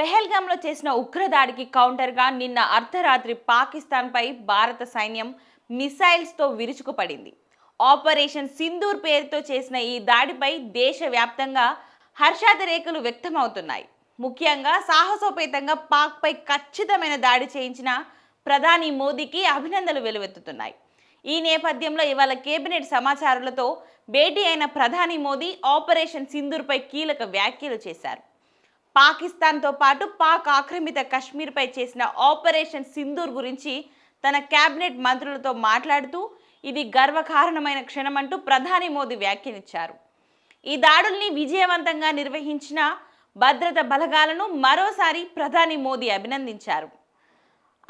పెహల్గామ్లో చేసిన ఉగ్రదాడికి కౌంటర్గా నిన్న అర్ధరాత్రి పాకిస్తాన్పై భారత సైన్యం మిసైల్స్తో విరుచుకుపడింది. ఆపరేషన్ సింధూర్ పేరుతో చేసిన ఈ దాడిపై దేశవ్యాప్తంగా హర్షాద రేఖలు వ్యక్తమవుతున్నాయి. ముఖ్యంగా సాహసోపేతంగా పాక్పై ఖచ్చితమైన దాడి చేయించిన ప్రధాని మోదీకి అభినందనలు వెలువెత్తుతున్నాయి. ఈ నేపథ్యంలో ఇవాళ కేబినెట్ సమాచారాలతో భేటీ అయిన ప్రధాని మోదీ ఆపరేషన్ సింధూర్పై కీలక వ్యాఖ్యలు చేశారు. పాకిస్తాన్తో పాటు పాక్ ఆక్రమిత కశ్మీర్పై చేసిన ఆపరేషన్ సింధూర్ గురించి తన కేబినెట్ మంత్రులతో మాట్లాడుతూ ఇది గర్వకారణమైన క్షణమంటూ ప్రధాని మోదీ వ్యాఖ్యానించారు. ఈ దాడుల్ని విజయవంతంగా నిర్వహించిన భద్రత బలగాలను మరోసారి ప్రధాని మోదీ అభినందించారు.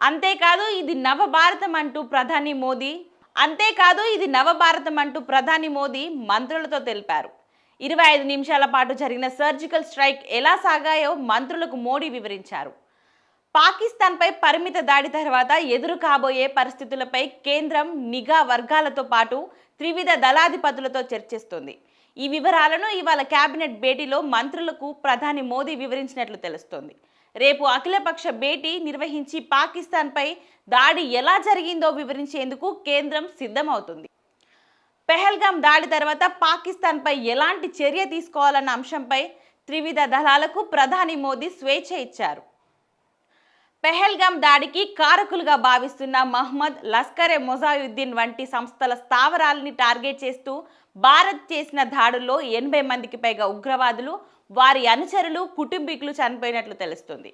అంతేకాదు ఇది నవభారతం అంటూ ప్రధాని మోదీ అంతేకాదు ఇది నవభారతం అంటూ ప్రధాని మోదీ మంత్రులతో తెలిపారు. ఇరవై ఐదు నిమిషాల పాటు జరిగిన సర్జికల్ స్ట్రైక్ ఎలా సాగాయో మంత్రులకు మోడీ వివరించారు. పాకిస్తాన్పై పరిమిత దాడి తర్వాత ఎదురు కాబోయే పరిస్థితులపై కేంద్రం నిఘా వర్గాలతో పాటు త్రివిధ దళాధిపతులతో చర్చిస్తుంది. ఈ వివరాలను ఇవాళ కేబినెట్ భేటీలో మంత్రులకు ప్రధాని మోదీ వివరించినట్లు తెలుస్తోంది. రేపు అఖిలపక్ష భేటీ నిర్వహించి పాకిస్తాన్పై దాడి ఎలా జరిగిందో వివరించేందుకు కేంద్రం సిద్ధమవుతుంది. పెహల్గాం దాడి తర్వాత పాకిస్తాన్పై ఎలాంటి చర్య తీసుకోవాలన్న అంశంపై త్రివిధ దళాలకు ప్రధాని మోదీ స్వేచ్ఛ ఇచ్చారు. పెహల్గాం దాడికి కారకులుగా భావిస్తున్న మహ్మద్ లస్కరే మొజాయుద్దీన్ వంటి సంస్థల స్థావరాలని టార్గెట్ చేస్తూ భారత్ చేసిన దాడుల్లో ఎనభై మందికి పైగా ఉగ్రవాదులు వారి అనుచరులు కుటుంబీకులు చనిపోయినట్లు తెలుస్తుంది.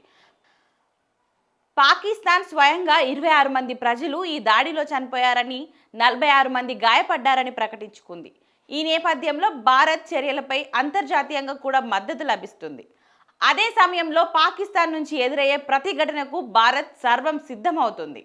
పాకిస్తాన్ స్వయంగా ఇరవై ఆరు మంది ప్రజలు ఈ దాడిలో చనిపోయారని నలభై ఆరు మంది గాయపడ్డారని ప్రకటించుకుంది. ఈ నేపథ్యంలో భారత్ చర్యలపై అంతర్జాతీయంగా కూడా మద్దతు లభిస్తుంది. అదే సమయంలో పాకిస్తాన్ నుంచి ఎదురయ్యే ప్రతిఘటనకు భారత్ సర్వం సిద్ధమవుతుంది.